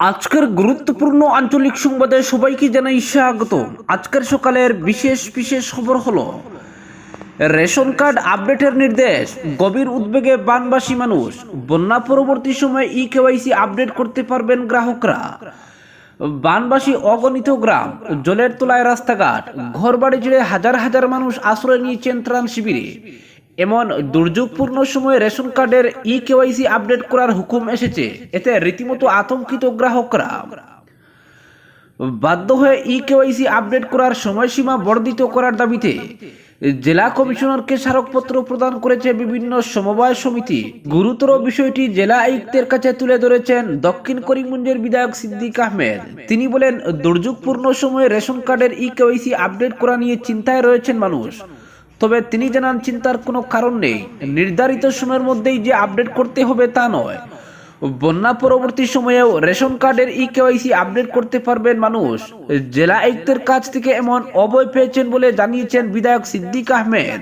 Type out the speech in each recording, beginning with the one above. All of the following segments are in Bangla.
আজকের গুরুত্বপূর্ণ আঞ্চলিক সংবাদে সবাইকে জানাই স্বাগত। আজকের সকালের বিশেষ বিশেষ খবর হলো, রেশন কার্ড আপডেটের নির্দেশ, গভীর উদ্বেগে বানবাসী মানুষ, বন্যা পরবর্তী সময়ে ই কেওয়াইসি আপডেট করতে পারবেন গ্রাহকরা। বানবাসী অগণিত গ্রাম, জলের তোলায় রাস্তাঘাট, ঘরবাড়ি জুড়ে হাজার হাজার মানুষ আশ্রয় নিয়েছেন ত্রাণ শিবিরে। এমন দুর্যোগপূর্ণ সময়ে রেশন কার্ডের ই কেওয়াইসি আপডেট করার হুকুম এসেছে। এতে রীতিমতো আতঙ্কিত গ্রাহকরা। বাধ্য হয়ে ই কেওয়াইসি আপডেট করার সময়সীমা বর্ধিত করার দাবিতে জেলা কমিশনারকে স্মারকপত্র প্রদান করেছে বিভিন্ন সমবায় সমিতি। গুরুতর বিষয়টি জেলা আয়ুক্তের কাছে তুলে ধরেছেন দক্ষিণ করিমগঞ্জের বিধায়ক সিদ্দিক আহমেদ। তিনি বলেন, দুর্যোগপূর্ণ সময়ে রেশন কার্ডের ই কেওয়াইসি আপডেট করা নিয়ে চিন্তায় রয়েছেন মানুষ। তবে তিনি জানান, চিন্তার কোনো কারণ নেই। নির্ধারিত সময়ের মধ্যেই যে আপডেট করতে হবে তা নয়। বন্যা পরবর্তী সময়েও রেশন কার্ডের ই কেওয়াইসি আপডেট করতে পারবেন মানুষ। জেলা আয়ুক্তের কাছ থেকে এমন অবয় পেয়েছেন বলে জানিয়েছেন বিধায়ক সিদ্দিক আহমেদ।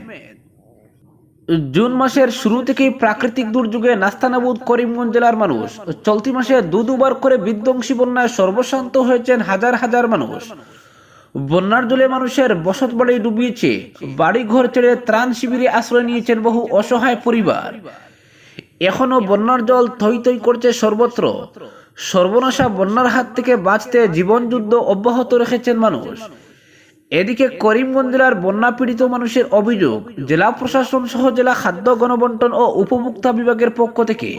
জুন মাসের শুরু থেকেই প্রাকৃতিক দুর্যোগে নাস্তানাবুদ করিমগঞ্জ জেলার মানুষ। চলতি মাসে দু দুবার করে বিধ্বংসী বন্যায় সর্বশান্ত হয়েছেন হাজার হাজার মানুষ। বন্যার জলে মানুষের বসত বাড়ি ডুবিয়েছে। বাড়ি ঘর ছেড়ে ত্রাণ শিবিরে আশ্রয় নিয়েছেন বহু অসহায় পরিবার। এখনও বন্যার জল থই থই করছে সর্বত্র। সর্বনাশা বন্যার হাত থেকে বাঁচতে জীবন যুদ্ধ অব্যাহত রেখেছেন মানুষ। এদিকে করিমগঞ্জ জেলার বন্যা পীড়িত মানুষের অভিযোগ, জেলা প্রশাসন সহ জেলা খাদ্য গণবন্টন ও উপভোক্তা বিভাগের পক্ষ থেকে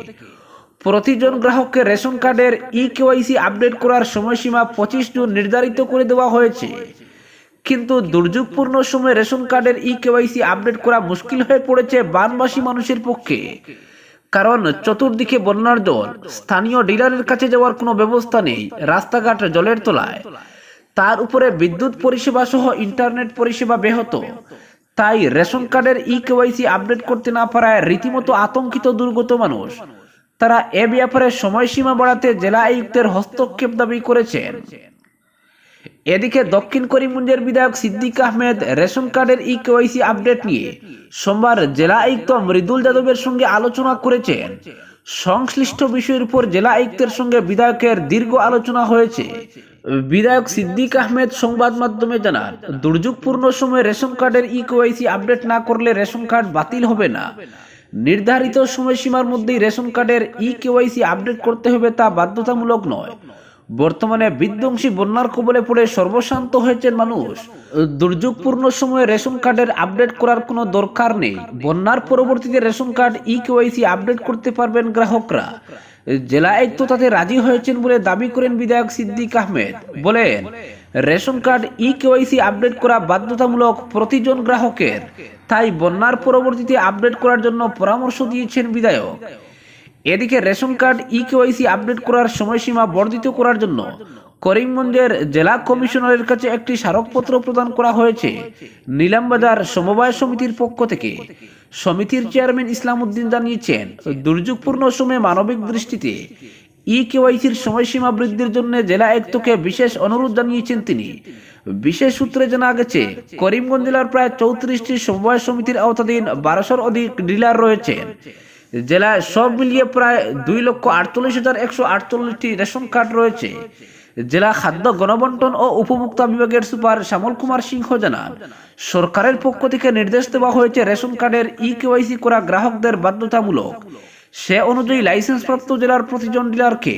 প্রতিজন গ্রাহককে রেশন কার্ডের ই কেওয়াইসি আপডেট করার সময়সীমা পঁচিশ জুন নির্ধারিত করে দেওয়া হয়েছে। কিন্তু দুর্যোগপূর্ণ সময়ে রেশন কার্ডের ই কেওয়াইসি আপডেট করা মুশকিল হয়ে পড়েছে বানবাসী মানুষের পক্ষে। কারণ চতুর্দিকে বন্যার জল, স্থানীয় ডিলারের কাছে যাওয়ার কোনো ব্যবস্থা নেই, রাস্তাঘাট জলের তলায়। তার উপরে বিদ্যুৎ পরিষেবা সহ ইন্টারনেট পরিষেবা ব্যাহত। তাই রেশন কার্ডের ই কেওয়াইসি আপডেট করতে না পারায় রীতিমতো আতঙ্কিত দুর্গত মানুষ। তারা এ ব্যাপারে সময়সীমা বাড়াতে জেলা আয়ুক্তের হস্তক্ষেপ দাবি করেছেন। এদিকে দক্ষিণ করিমগঞ্জের বিধায়ক সিদ্দিক আহমেদ রেশন কার্ডের ই কেওয়াইসি আপডেট নিয়ে সোমবার জেলা আয়ুক্ত মৃদুল যাদবের সঙ্গে আলোচনা করেছেন। সংশ্লিষ্ট বিষয়ের উপর জেলা আয়ুক্তের সঙ্গে বিধায়কের দীর্ঘ আলোচনা হয়েছে। বিধায়ক সিদ্দিক আহমেদ সংবাদ মাধ্যমে জানান, দুর্যোগপূর্ণ সময়ে রেশন কার্ডের ই কেওয়াইসি আপডেট না করলে রেশন কার্ড বাতিল হবে না। নির্ধারিত সময়সীমার মধ্যেই রেশন কার্ডের ই কেওয়াইসি আপডেট করতে হবে তা বাধ্যতামূলক নয়। বর্তমানে বিধ্বংসী বন্যার কবলে পড়ে সর্বশান্ত হয়েছেন মানুষ। দুর্যোগপূর্ণ সময়ে রেশন কার্ডের আপডেট করার কোনো দরকার নেই। বন্যার পরবর্তীতে ration card e KYC update করতে পারবেন গ্রাহকরা। জেলা আয়ুক্ত তাতে রাজি হয়েছেন বলে দাবি করেন বিধায়ক সিদ্দিক আহমেদ। বলেন ration card e KYC update করা বাধ্যতামূলক প্রতিজন গ্রাহকের। তাই বন্যার পরবর্তীতে আপডেট করার জন্য পরামর্শ দিয়েছেন বিধায়ক। এদিকে ration card e KYC update করার সময়সীমা বর্ধিত করার জন্য করিমগঞ্জের জেলা কমিশনারের কাছে একটি স্মারকপত্র প্রদান করা হয়েছে। নিলামবাজার সমবায় সমিতির পক্ষ থেকে। সমিতির চেয়ারম্যান ইসলাম উদ্দিন জানিয়েছেন, দুর্যোগপূর্ণ সময়ে মানবিক দৃষ্টিতে ই কেওয়াইসির সময়সীমা বৃদ্ধির জন্য জেলা আয়ুক্তকে বিশেষ অনুরোধ জানিয়েছেন তিনি। বিশেষ সূত্রে জানা গেছে, করিমগঞ্জ জেলার প্রায় চৌত্রিশটি সমবায় সমিতির আওতাধীন বারোশোর অধিক ডিলার রয়েছেন জেলায় সব মিলিয়ে প্রায় দুই লক্ষ আটচল্লিশ হাজার একশো আটচল্লিশটি রেশন কার্ড রয়েছে। জেলা খাদ্য গণবন্টন ও উপভোক্তা বিভাগের সুপার শ্যামল কুমার সিংহ জানান, সরকারের পক্ষ থেকে নির্দেশ দেওয়া হয়েছে রেশন কার্ডের ই কেওয়াইসি করা গ্রাহকদের বাধ্যতামূলক। সে অনুযায়ী লাইসেন্সপ্রাপ্ত জেলার প্রতিজন ডিলারকে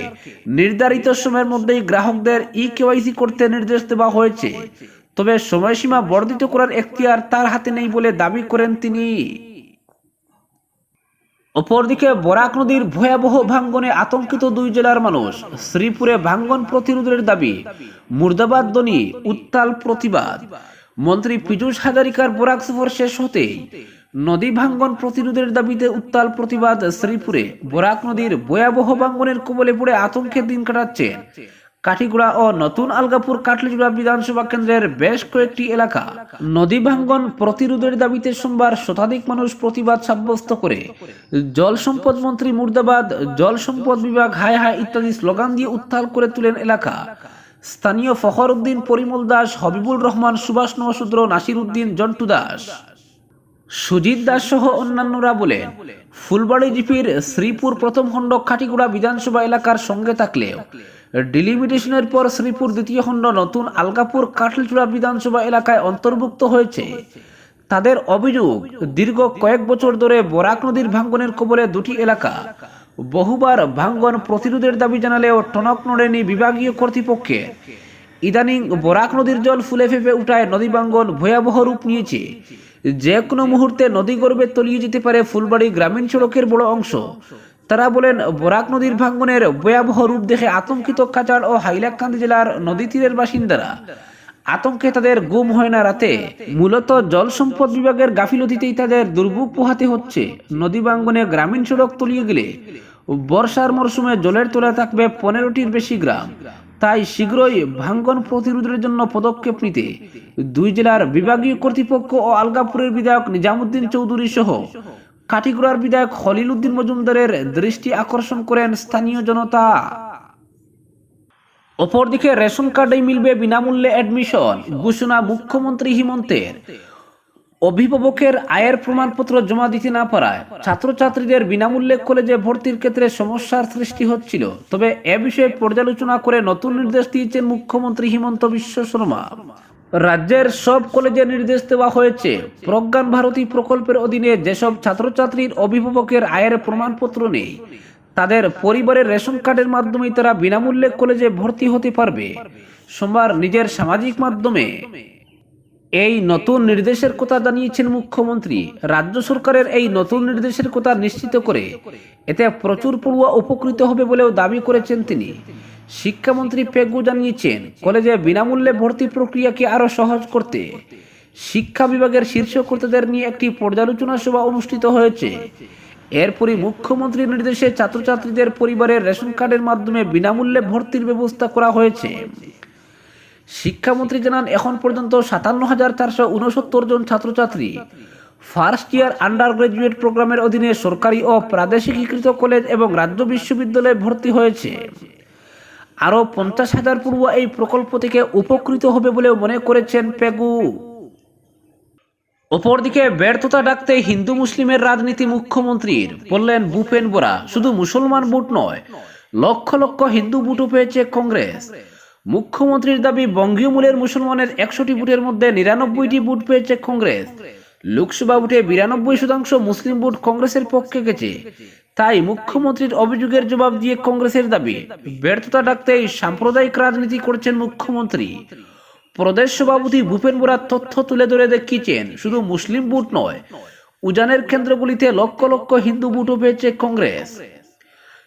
নির্ধারিত সময়ের মধ্যেই গ্রাহকদের ই কেওয়াইসি করতে নির্দেশ দেওয়া হয়েছে। তবে সময়সীমা বর্ধিত করার এখতিয়ার তার হাতে নেই বলে দাবি করেন তিনি। অপরদিকে বরাক নদীর ভয়াবহ ভাঙ্গনে আতঙ্কিত দুই জেলার মানুষ শ্রীপুরে ভাঙ্গন প্রতিরোধের দাবি, মুর্দাবাদ দনি উত্তাল প্রতিবাদ। মন্ত্রী পীযূষ হাজারিকার বরাক সফর শেষ হতেই নদী ভাঙ্গন প্রতিরোধের দাবিতে উত্তাল প্রতিবাদ শ্রীপুরে। বরাক নদীর ভয়াবহ ভাঙ্গনের কবলে পড়ে আতঙ্কের দিন কাটাচ্ছে। কাঠিগুড়া ও নতুন আলগাপুর কাটলিজুড়া বিধানসভা কেন্দ্রের বেশ কয়েকটি এলাকা নদী ভাঙ্গন প্রতিরোধের দাবিতে সোমবার শতাধিক মানুষ প্রতিবাদ সাব্যস্ত করে। জল সম্পদ মন্ত্রী মুর্দাবাদ, জল সম্পদ বিভাগ হায় হায় ইত্যাদি স্লোগান দিয়ে উত্তাল করে তুলেন এলাকা। স্থানীয় ফখর উদ্দিন পরিমল দাস হবিবুল রহমান, সুভাষ নওশূদ্র নাসির উদ্দিন জন্টু দাস। সুজিত দাস সহ অন্যান্যরা বলেন ফুলবাড়ি জিপির শ্রীপুর প্রথম খণ্ড খাটিগুড়া বিধানসভা এলাকার সঙ্গে থাকলেও ডিলিমিটেশনের পর শ্রীপুর দ্বিতীয় খণ্ড নতুন আলগাপুর কাটলচূড়া বিধানসভা এলাকায় অন্তর্ভুক্ত হয়েছে। তাদের অভিযোগ, দীর্ঘ কয়েক বছর ধরে বরাক নদীর ভাঙ্গনের কবলে দুটি এলাকা, বহুবার ভাঙ্গন প্রতিরোধের দাবি জানালেও টনক নড়েনি বিভাগীয় কর্তৃপক্ষের। ইদানিং বরাক নদীর জল ফুলে ফেপে উঠায় নদী ভাঙ্গন ভয়াবহ রূপ নিয়েছে। যে কোনো মুহূর্তে নদী গর্ভে তলিয়ে যেতে পারে ফুলবাড়ি গ্রামীণ সড়কের বড় অংশ। তারা বলেন, বরাক নদীর ভাঙ্গনের ভয়াবহ রূপ দেখে আতঙ্কিত কাচার ও হাইলাকান্দি জেলার নদী তীরের বাসিন্দারা। আতঙ্কে তাদের গুম হয় না রাতে। মূলত জল সম্পদ বিভাগের গাফিলতিতেই তাদের দুর্ভোগ পোহাতে হচ্ছে। নদী ভাঙ্গনে গ্রামীণ সড়ক তলিয়ে গেলে বর্ষার মরশুমে জলের তোলা থাকবে পনেরোটির বেশি গ্রাম। তাই শীঘ্রই ভাঙ্গন প্রতিরোধের জন্য পদক্ষেপ নিতে দুই জেলার বিভাগীয় কর্তৃপক্ষ ও আলগাপুরের বিধায়ক নিজামুদ্দিন চৌধুরী সহ কাটিগুড়ার বিধায়ক খলিল উদ্দিন মজুমদারের দৃষ্টি আকর্ষণ করেন স্থানীয় জনতা। অপরদিকে রেশন কার্ডেই মিলবে বিনামূল্যে অ্যাডমিশন, ঘোষণা মুখ্যমন্ত্রী হিমন্তের। অভিভাবকের আয়ের প্রমাণপত্র জমা দিতে না পারায় ছাত্রছাত্রীদের বিনামূল্যে কলেজে ভর্তির ক্ষেত্রে সমস্যার সৃষ্টি হচ্ছিল। তবে এ বিষয়ে পর্যালোচনা করে নতুন নির্দেশ দিয়েছেন মুখ্যমন্ত্রী হিমন্ত বিশ্ব শর্মা। রাজ্যের সব কলেজে নির্দেশ দেওয়া হয়েছে, প্রজ্ঞান ভারতী প্রকল্পের অধীনে যেসব ছাত্রছাত্রীর অভিভাবকের আয়ের প্রমাণপত্র নেই, তাদের পরিবারের রেশন কার্ডের মাধ্যমে তারা বিনামূল্যে কলেজে ভর্তি হতে পারবে। সোমবার নিজের সামাজিক মাধ্যমে এই নতুন নির্দেশের কথা জানিয়েছেন মুখ্যমন্ত্রী। রাজ্য সরকারের এই নতুন নির্দেশের কথা নিশ্চিত করে এতে প্রচুর পড়ুয়া উপকৃত হবে বলেও দাবি করেছেন তিনি। শিক্ষামন্ত্রী পেগু জানিয়েছেন, কলেজে বিনামূল্যে ভর্তি প্রক্রিয়াকে আরও সহজ করতে শিক্ষা বিভাগের শীর্ষ কর্তাদের নিয়ে একটি পর্যালোচনা সভা অনুষ্ঠিত হয়েছে। এরপরই মুখ্যমন্ত্রীর নির্দেশে ছাত্রছাত্রীদের পরিবারের রেশন কার্ডের মাধ্যমে বিনামূল্যে ভর্তির ব্যবস্থা করা হয়েছে। শিক্ষামন্ত্রী জানান, এখন পর্যন্ত সাতান্ন হাজার চারশো উনসত্তর জন ছাত্রছাত্রী ফার্স্ট ইয়ার আন্ডার গ্রাজুয়েট প্রোগ্রামের অধীনে সরকারি ও প্রাদেশিকীকৃত কলেজ এবং রাজ্য বিশ্ববিদ্যালয়ে ভর্তি হয়েছে। আরও পঞ্চাশ হাজার পড়ুয়া এই প্রকল্প থেকে উপকৃত হবে বলেও মনে করেছেন পেগু। অপরদিকে ব্যর্থতা ডাকতে হিন্দু মুসলিমের রাজনীতি মুখ্যমন্ত্রীর, বললেন ভূপেন বোরা, শুধু মুসলমান ভোট নয়, লক্ষ লক্ষ হিন্দু ভোটও পেয়েছে কংগ্রেস। মুখ্যমন্ত্রীর দাবি, বঙ্গীয় মূলের মুসলমানের একশোটি ভোটের মধ্যে নিরানব্বইটি ভোট পেয়েছে কংগ্রেস। লোকসভা ভোটে বিরানব্বই শতাংশ মুসলিম ভোট কংগ্রেসের পক্ষে গেছে। তাই মুখ্যমন্ত্রীর অভিযোগের জবাব দিয়ে কংগ্রেসের দাবি, ব্যর্থতা ডাকতেই সাম্প্রদায়িক রাজনীতি করছেন মুখ্যমন্ত্রী। প্রদেশ সভাপতি ভূপেন বোরা তথ্য তুলে ধরে দেখিয়েছেন, শুধু মুসলিম ভোট নয়, উজানের কেন্দ্রগুলিতে লক্ষ লক্ষ হিন্দু ভোটও পেয়েছে কংগ্রেস।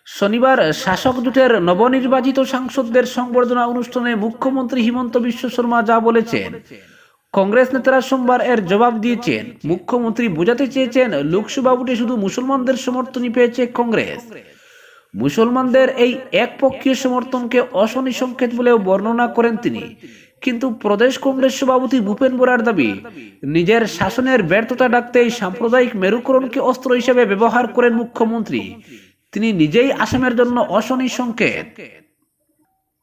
শনিবার শাসক জোটের নবনির্বাচিত সাংসদদের সংবর্ধনা অনুষ্ঠানে মুখ্যমন্ত্রী হিমন্ত বিশ্ব শর্মা যা বলেছেন। কংগ্রেস নেতারা সোমবার এর জবাব দিয়েছেন। মুখ্যমন্ত্রী বোঝাতে চেয়েছেন, লোকসভা ভোটে শুধু মুসলমানদের সমর্থনই পেয়েছে কংগ্রেস। মুসলমানদের এই একপক্ষীয় সমর্থনকে অশনি সংকেত বলেও বর্ণনা করেন তিনি। কিন্তু প্রদেশ কংগ্রেস সভাপতি ভূপেন বোরার দাবি, নিজের শাসনের ব্যর্থতা ডাকতেই সাম্প্রদায়িক মেরুকরণকে অস্ত্র হিসেবে ব্যবহার করেন মুখ্যমন্ত্রী। তিনি নিজেই আসামের জন্য অশনি সংকেত।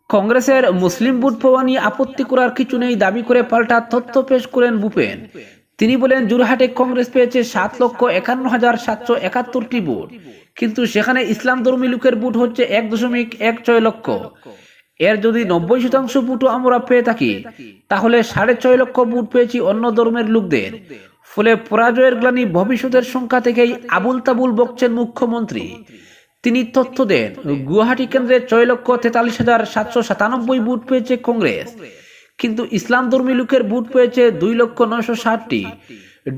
কংগ্রেসের মুসলিম বুট পাওয়া আপত্তি করার কিছু নেই দাবি করে পাল্টা তথ্য পেশ করেন ভূপেন। তিনি বলেন জোরহাটে কংগ্রেস পেয়েছে সাত লক্ষ একান্ন হাজার সাতশো একাত্তরটি ভোট কিন্তু সেখানে ইসলাম ধর্মী লোকের ভোট হচ্ছে এক দশমিক এক ছয় লক্ষ। এর যদি নব্বই শতাংশ ভোটও আমরা পেয়ে থাকি, তাহলে সাড়ে ছয় লক্ষ ভোট পেয়েছি অন্য ধর্মের লোকদের। ফলে পরাজয়ের গ্লানি ভবিষ্যতের সংখ্যা থেকেই আবুল তাবুল বকছেন মুখ্যমন্ত্রী। তিনি তথ্য দেন, গুয়াহাটি কেন্দ্রে ছয় লক্ষ তেতাল্লিশ হাজার সাতশো সাতানব্বই বুট পেয়েছে কংগ্রেস। কিন্তু ইসলাম ধর্মী লোকের বুট পেয়েছে দুই লক্ষ নয়শো ষাটটি।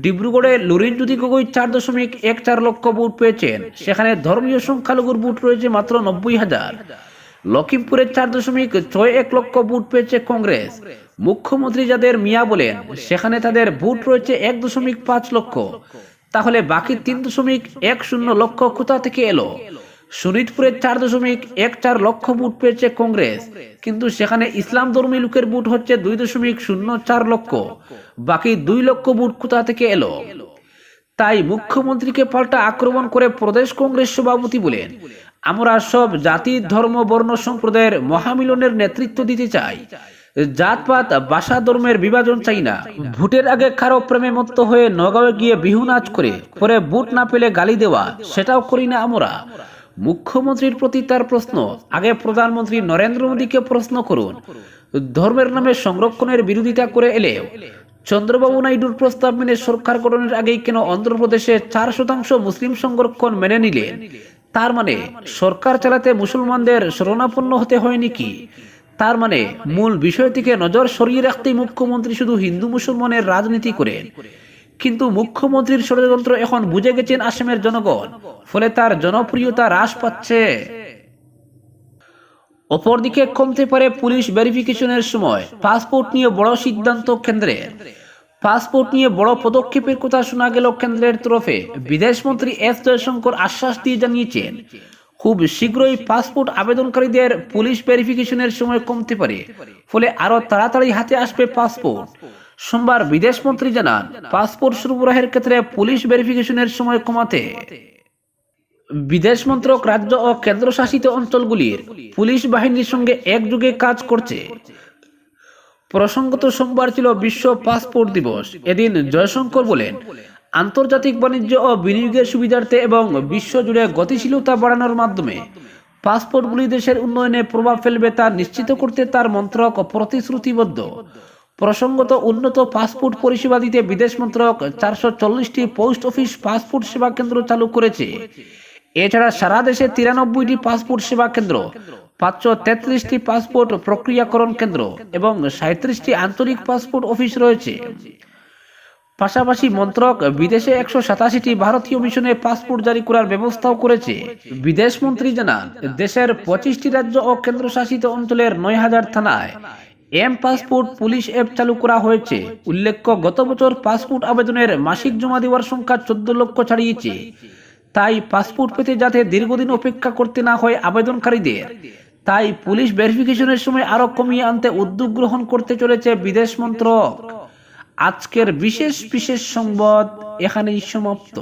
ডিব্রুগড়ে লুরিন জ্যোতি গগৈ চার দশমিক এক চার লক্ষ বুট পেয়েছেন। সেখানে ধর্মীয় সংখ্যালঘুর বুট রয়েছে মাত্র নব্বই হাজার। লখিমপুরে চার দশমিক ছয় এক লক্ষ বুট পেয়েছে কংগ্রেস। মুখ্যমন্ত্রী যাদের মিয়া বলেন, সেখানে তাদের বুট রয়েছে এক দশমিক পাঁচ লক্ষ। তাহলে বাকি তিন দশমিক এক শূন্য লক্ষ কোথা থেকে এলো? শোনিতপুরে চার দশমিক এক চার লক্ষ বুট পেয়েছে কংগ্রেস, কিন্তু সেখানে ইসলাম ধর্মী লোকের বুট হচ্ছে দুই দশমিক শূন্য চার লক্ষ, বাকি দুই লক্ষ বুট কোথা থেকে এলো? তাই মুখ্যমন্ত্রীকে পাল্টা আক্রমণ করে প্রদেশ কংগ্রেস সভাপতি বলেন, আমরা সব জাতি, ধর্ম, বর্ণ, সম্প্রদায়ের মহামিলনের নেতৃত্ব দিতে চাই। জাতপাত ভাষা ধর্মের বিভাজন চাই না। ভোটের আগে কারও প্রেমে মত্ত হয়ে নগাঁও গিয়ে বিহু নাচ করে, পরে বুট না পেলে গালি দেওয়া, সেটাও করি না আমরা। মুখ্যমন্ত্রীর প্রতি তার প্রশ্ন। আগে প্রধানমন্ত্রী নরেন্দ্র মোদীকে প্রশ্ন করুন। ধর্মের নামে সংরক্ষণের বিরোধিতা করে এলেও চন্দ্রবাবু নাইডুর প্রস্তাব মেনে সরকার গঠনের আগেই কেন অন্ধ্রপ্রদেশে চার শতাংশ মুসলিম সংরক্ষণ মেনে নিলেন? তার মানে সরকার চালাতে মুসলমানদের শরণাপন্ন হতে হয়নি কি? তার মানে মূল বিষয়টিকে নজর সরিয়ে রাখতেই মুখ্যমন্ত্রী শুধু হিন্দু মুসলমানের রাজনীতি করেন। কিন্তু মুখ্যমন্ত্রীর ষড়যন্ত্র এখন বুঝে গেছেন আসামের জনগণ। ফলে তার জনপ্রিয়তা হ্রাস পাচ্ছে। অপরদিকে কমতে পারে পুলিশ ভেরিফিকেশনের সময়। পাসপোর্ট নিয়ে বড় সিদ্ধান্ত কেন্দ্রের। পাসপোর্ট নিয়ে বড় পদক্ষেপের কথা শোনা গেল কেন্দ্রের তরফে। বিদেশমন্ত্রী এস জয়শঙ্কর আশ্বাস দিয়ে জানিয়েছেন, খুব শীঘ্রই পাসপোর্ট আবেদনকারীদের পুলিশ ভেরিফিকেশনের সময় কমতে পারে। ফলে আরও তাড়াতাড়ি হাতে আসবে পাসপোর্ট। সোমবার বিদেশমন্ত্রী জানান, পাসপোর্ট সরবরাহের ক্ষেত্রে পুলিশ ভেরিফিকেশনের সময় কমাতে। বিদেশ মন্ত্রক রাজ্য ও কেন্দ্রশাসিত অঞ্চলগুলির পুলিশ বাহিনীর সঙ্গে একযোগে কাজ করছে। প্রসঙ্গত, সোমবার ছিল বিশ্ব পাসপোর্ট দিবস। এদিন জয়শঙ্কর বলেন, আন্তর্জাতিক বাণিজ্য ও বিনিয়োগের সুবিধার্থে এবং বিশ্বজুড়ে গতিশীলতা বাড়ানোর মাধ্যমে পাসপোর্টগুলি দেশের উন্নয়নে প্রভাব ফেলবে তা নিশ্চিত করতে তার মন্ত্রক প্রতিশ্রুতিবদ্ধ। প্রসঙ্গত, উন্নত পাসপোর্ট পরিষেবা দিতে বিদেশ মন্ত্রক চারশো চল্লিশটি পোস্ট অফিস পাসপোর্ট সেবা কেন্দ্র চালু করেছে। এছাড়া সারা দেশে তিরানব্বইটি পাসপোর্ট সেবা কেন্দ্র, পাঁচশো তেত্রিশটি পাসপোর্ট প্রক্রিয়াকরণ কেন্দ্র এবং সাঁত্রিশটি আন্তরিক পাসপোর্ট অফিস রয়েছে। পাশাপাশি মন্ত্রক বিদেশে একশো সাতাশিটি ভারতীয় মিশনে পাসপোর্ট জারি করার ব্যবস্থাও করেছে। বিদেশ মন্ত্রী জানান, দেশের পঁচিশটি রাজ্য ও কেন্দ্রশাসিত অঞ্চলের নয় হাজার থানায় এম পাসপোর্ট পুলিশ অ্যাপ চালু করা হয়েছে। উল্লেখ্য, গত বছর পাসপোর্ট আবেদনের মাসিক জমা দেওয়ার সংখ্যা চোদ্দ লক্ষ ছাড়িয়েছে। তাই পাসপোর্ট পেতে যাতে দীর্ঘদিন অপেক্ষা করতে না হয় আবেদনকারীদের, তাই পুলিশ ভেরিফিকেশনের সময় আরও কমিয়ে আনতে উদ্যোগ গ্রহণ করতে চলেছে বিদেশ মন্ত্রক। আজকের বিশেষ বিশেষ সংবাদ এখানেই সমাপ্ত।